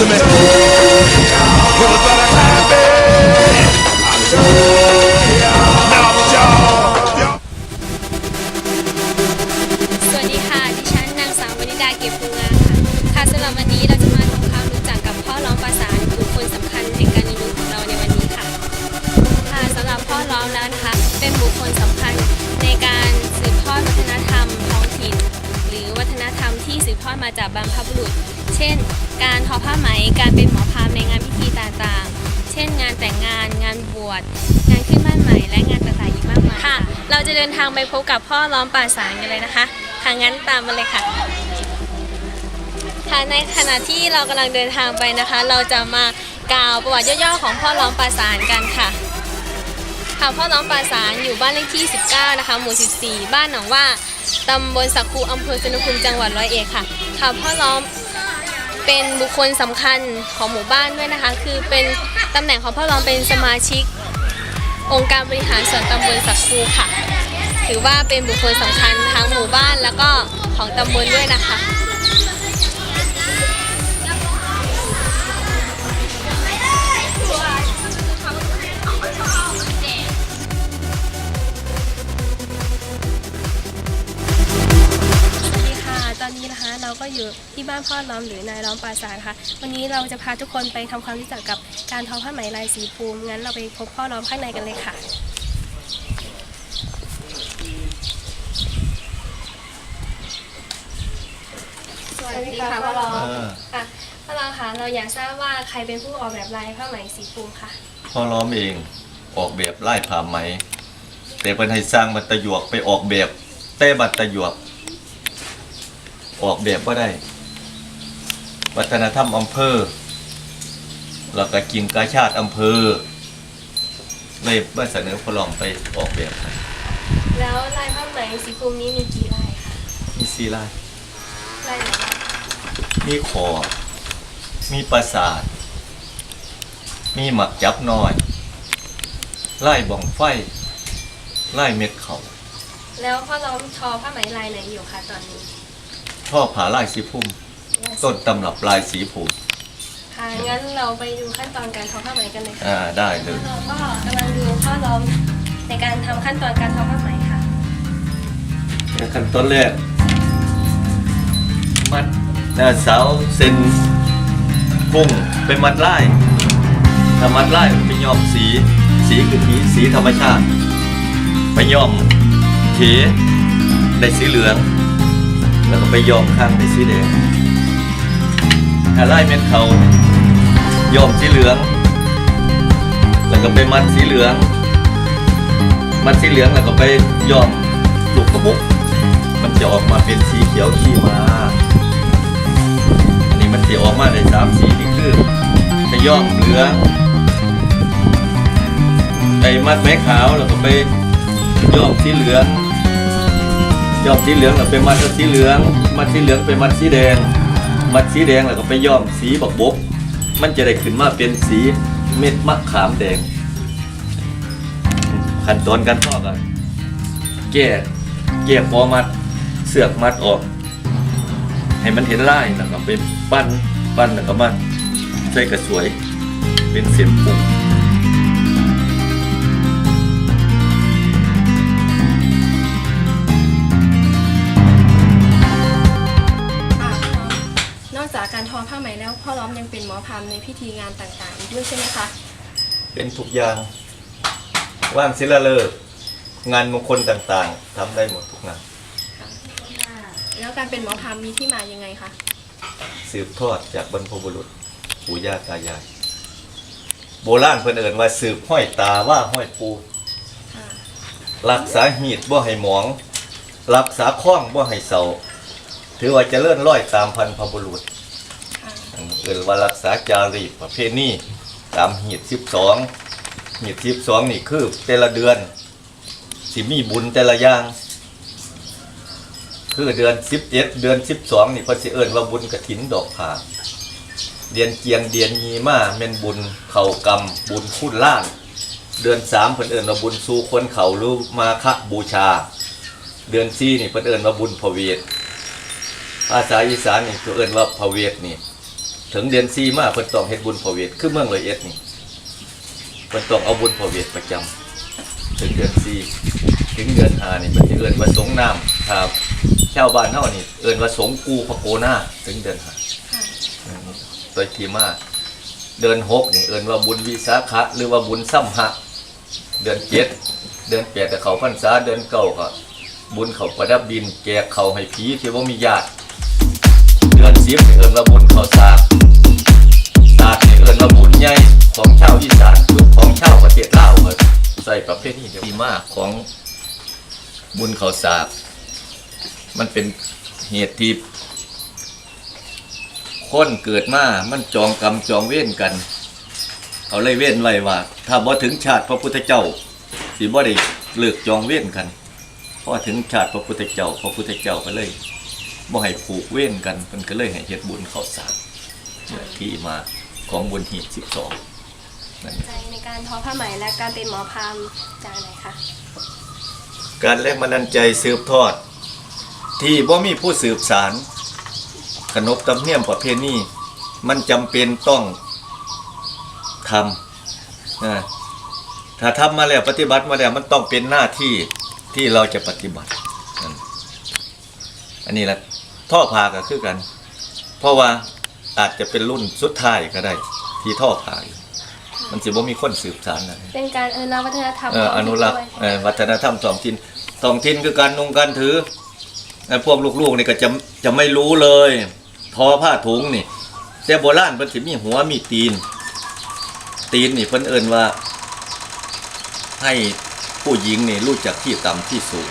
after me. to start. อดมาจากบรรพบุรุษ เช่น การทอผ้าไหม การเป็นหมอพราหมณ์ในงานพิธีต่างๆ เช่น งานแต่งงาน งานบวช งานขึ้นบ้านใหม่ และงานต่างๆอีกมากมายค่ะ เราจะเดินทางไปพบกับพ่อร้องป่าสารกันเลยนะคะค่ะงั้นตามมาเลยค่ะ ค่ะ ในขณะที่เรากำลังเดินทางไปนะคะ เราจะมากล่าวประวัติย่อๆของพ่อร้องป่าสารกันค่ะค่ะพ่อร้องป่าสารอยู่บ้านเลขที่ 19 นะคะ หมู่ 14 บ้านหนองว่า ตำบลสักคูอำเภอสนุภูมิจังหวัดร้อยเอ็ดค่ะค่ะพ่อร้องเป็นบุคคลสำคัญของหมู่บ้านด้วยนะคะ คือเป็นตำแหน่งของพ่อร้องเป็นสมาชิก องค์การบริหารส่วนตำบลสักคูค่ะ ถือว่าเป็นบุคคลสำคัญทั้งหมู่บ้านแล้วก็ของตำบลด้วยนะคะ ตอนนี้นะคะเราก็อยู่ที่บ้านพ่อล้อมหรือนายล้อมปราสาทค่ะ วันนี้เราจะพาทุกคนไปทำความรู้จักกับการทอผ้าไหมลายสีภูมิงั้นเราไปพบพ่อล้อมข้างในกันเลยค่ะ สวัสดีค่ะพ่อล้อมเออค่ะพ่อล้อมคะเราอยากทราบว่าใครเป็นผู้ออกแบบลายผ้าไหมสีภูมิค่ะพ่อล้อมเองออกแบบไล่ผ้าไหม แต่เป็นให้สร้างบัตรหยวกไปออกแบบแต่บัตรหยวก ออกแบบก็ได้ วัฒนธรรมอำเภอ แล้วก็กินกาชาติอำเภอเลยมาเสนอพ่อลองไปออกแบบให้แล้วลายผ้าไหมสีภูมินี้มีกี่ลายคะมีสีลาย ลายไหนบ้างมีขอดมีปราสาท มีหมักจับน้อย ไล่บ่องไฟ ไล่เม็ดเขา แล้วพ่อล้อมทอผ้าไหมลายไหนอยู่คะตอนนี้ ท่อผาลายสีพุ่ม ต้นตำรับลายสีผูกค่ะงั้นเราไปดูขั้นตอนการทอผ้าไหมกันเลยค่ะอ่าได้เลย เราก็กำลังดูพ่อล้อมในการทำขั้นตอนการทอผ้าไหมค่ะ ขั้นตอนแรก มัดหน้าเสาเส้นพุ่งไปมัดไล่ถ้ามัดไล่ไปย้อมสี สีคือสีสีธรรมชาติ ไปย้อมเขได้สีเหลือง แล้วก็ไปย้อมข้างได้สีแดงถ้าไล่เม็ดเขาย้อมสีเหลือง แล้วก็ไปมัดสีเหลือง มัดสีเหลืองแล้วก็ไปย้อมลูกกระบุกมันจะออกมาเป็นสีเขียวขี้มาอันนี้มันจะออกมาได้สามสีนี่คือไปย้อมเหลืองไปมัดไม้ขาวแล้วก็ไปย้อมสีเหลือง ย้อมสีเหลืองแล้วไปมัดสีเหลือง มัดสีเหลืองไปมัดสีแดง มัดสีแดงแล้วก็ไปย้อมสีบักบก มันจะได้ขึ้นมาเป็นสีเม็ดมะขามแดง ขั้นตอนการทอดกันแก้แก้พอมัดเสือกมัดออก ให้มันเห็นลายแล้วก็ไปปั้นปั้นแล้วก็มาใส่กระสวย เป็นเส้นปุ่ง ทอผ้าไหมแล้วพ่อล้อมยังเป็นหมอพรามในพิธีงานต่างๆ อีกด้วยใช่ไหมคะ เป็นทุกอย่างว่างศิลาฤกษ์งานมงคลต่างๆทำได้หมดทุกงาน แล้วการเป็นหมอพรามมีที่มายังไงคะ สืบทอดจากบรรพบุรุษปู่ย่าตายาย โบราณเพิ่นเอิ้นว่าสืบห้อยตาว่าห้อยปูค่ะ รักษาหีดบ่ให้หมอง รักษาข้องบ่ให้เศร้าถือว่าเจะเลื่อนร้อยตามพันพบุรุษค่ะ อันเอิ้นว่ารักษาจารีตประเพณีตามหีดสิบสองหีดสิบสองนี่คือแต่ละเดือน สิมีบุญแต่ละอย่าง คือเดือนสิบเอ็ดเดือนสิบสองนี่พอสิเอิ้นว่าบุญกระถินดอกผาเดือนเจียงเดือนยีมาเม่นบุญเข่ากรรมบุญคุณล้านเดือนสามเพิ่นเอิ้นว่าบุญสู่คนเขารือมาคะบูชา เดือนสี่นี่เพิ่นเอิ้นว่าบุญพระเวทภาษาอีสานนี่เพิ่นเอิ้นว่าพระเวทนี่ ถึงเดือนซีมาเพิ่นต้องเฮ็ดบุญพระเวทคือเมืองร้อยเอ็ดนี่เพิ่นต้องเอาบุญพระเวทประจำถึงเดือนซีถึงเดือนห้านี่เพิ่นสิเอิ้นว่าสงน้ำครับชาวบ้านเฮานี่เอิ้นว่าสงกูพระโกนาถึงเดือนห้าค่ะโดยที่มาเดือนหกนี่เอิ้นว่าบุญวิสาขะหรือว่าบุญซ้ำหะ เดือนเจ็ดเดือนแปดก็เข้าพรรษาเดือนเก้าก็บุญเขาประดับดินแจกเขาให้ผีที่ว่ามีญาติเดือนสิบเอิ้นว่าบุญเขาสากศาที่เอิ้นว่าบุญใหญ่ของชาวอีสานยุคของชาวประเทศลาวเอิ้นใส่ประเภทนี้ดีมากของบุญเขาสากมันเป็นเหตุที่คนเกิดมามันจองกรรมจองเว้นกันเอาเลยเว้นไว้ว่า ถ้าบ่ถึงชาติพระพุทธเจ้าสิบ่ได้เลิกจองเว้นกันพอถึงชาติพระพุทธเจ้า พระพุทธเจ้าก็เลย บ่ให้ผูกเว้นกันมันก็เลยให้เฮ็ดบุญข้าวสารเนี่ยที่มาของบุญหีบสิบสองนั่นใจในการทอผ้าไหมและการเป็นหมอพราหมณ์จากไหนคะการแรงบันดาลใจสืบทอด ที่บ่มีผู้สืบสารขนบธรรมเนียมประเพณีมันจำเป็นต้องทำนะถ้าทำมาแล้วปฏิบัติมาแล้วมันต้องเป็นหน้าที่ที่เราจะปฏิบัตินั่นอันนี้แหละ ท่อพาก็คือกัน เพราะว่าอาจจะเป็นรุ่นสุดท้ายก็ได้ ที่ท่อพาอยู่มันสิบ่มีคนสืบสารนะเป็นการอนุรักษ์วัฒนธรรมเอ่อขงอนุรักษ์ด้วยเอ่อวัฒนธรรมท้องถิ่นท้องถิ่นคือการนุ่งการถือไอ้พวกลูกๆนี่ก็จะจะไม่รู้เลย ทอผ้าถุงนี่แต่โบราณเพิ่นสิมีหัวมีตีน ตีนนี่เพิ่นเอิ้นว่า ให้ผู้หญิงนี่รู้จักที่ต่ำที่สูง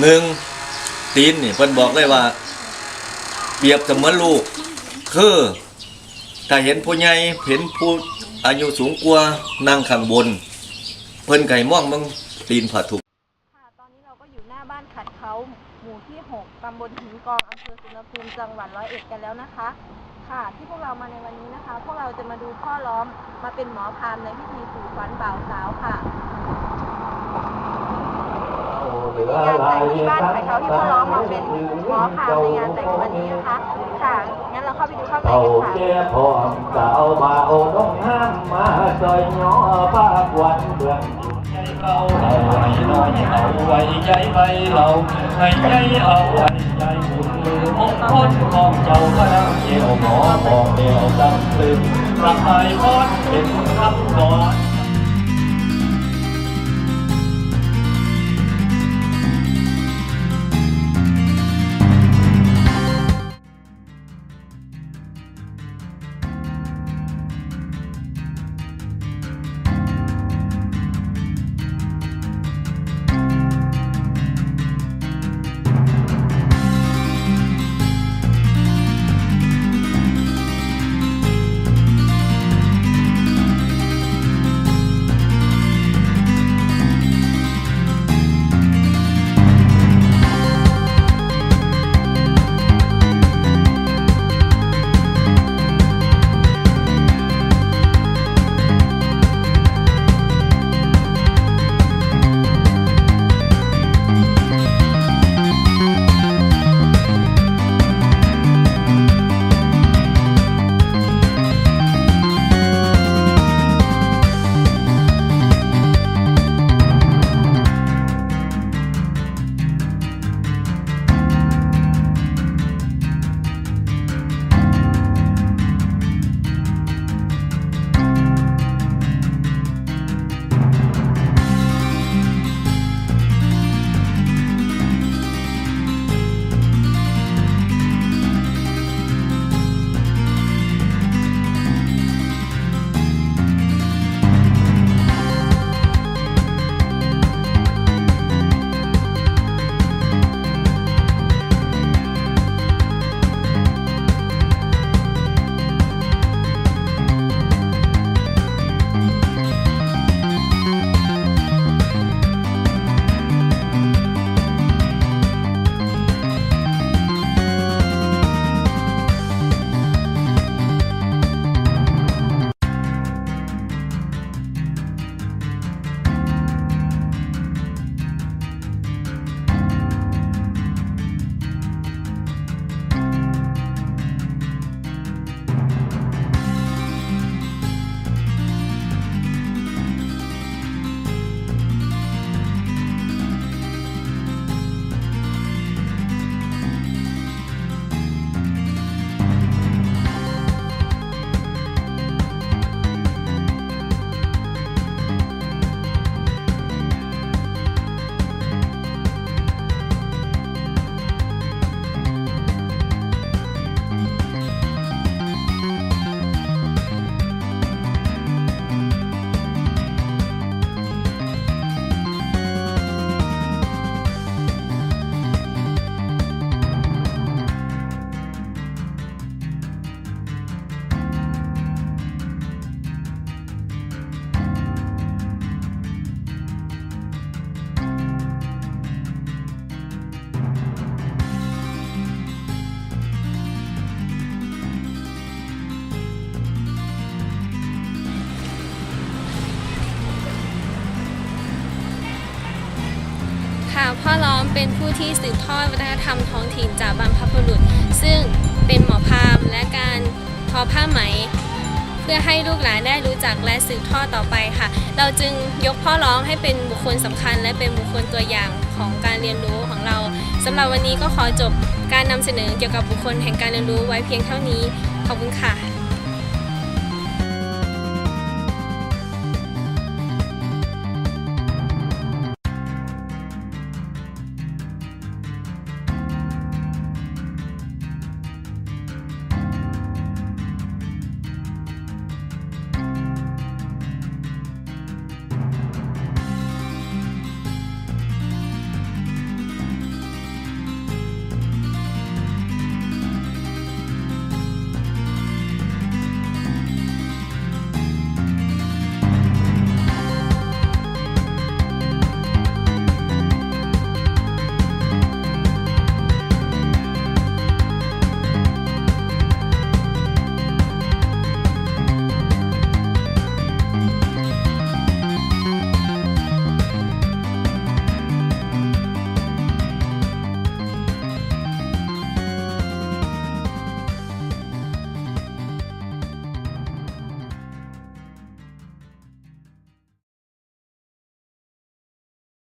หนึ่งตีนนี่เพิ่นบอกเลยว่าเป รียบเสมือนลูก คือถ้าเห็นผู้ใหญ่เห็นผู้อายุสูงกว่านั่งข้างบน เพิ่นไก่ม่วงมึงตีนผาถูกค่ะตอนนี้เราก็อยู่หน้าบ้านขัดเขาหมู่ที่ 6ตำบลหินกองอำเภอสุนภูมิจังหวัดร้อยเอ็ดกันแล้วนะคะ ค่ะ ที่พวกเรามาในวันนี้นะคะ พวกเราจะมาดูพ่อล้อมมาเป็นหมอพามในพิธีสู่ขวัญบ่าวสาวค่ะ งานแต่งที่บ้านขัดเขาที่พ่อล้อมมาเป็นหมอพราในงานแต่งวันนี้นะคะ ค่ะ งั้นเราเข้าไปดูข้างในกันค่ะแก่พร้อมสาวบ่าวน้องห้ามมาซอยย่อภาควันเบือเราไว้น้อยเอาไว้ใจไปเราให้ใจเอาไว้ใจบุญมือมงคลของเจ้าพระเกี่ยวหมอบอกเดียวดำตึงประหายพอดเป็นคำสอน็นผู้ที่สืบทอดวัฒนธรรมท้องถิ่นจากบรรพบุรุษ ซึ่งเป็นหมอพามและการทอผ้าไหม เพื่อให้ลูกหลานได้รู้จักและสืบทอดต่อไปค่ะ เราจึงยกพ่อร้องให้เป็นบุคคลสำคัญ และเป็นบุคคลตัวอย่างของการเรียนรู้ของเราสำหรับวันนี้ก็ขอจบการนำเสนอเกี่ยวกับบุคคลแห่งการเรียนรู้ไว้เพียงเท่านี้ขอบคุณค่ะ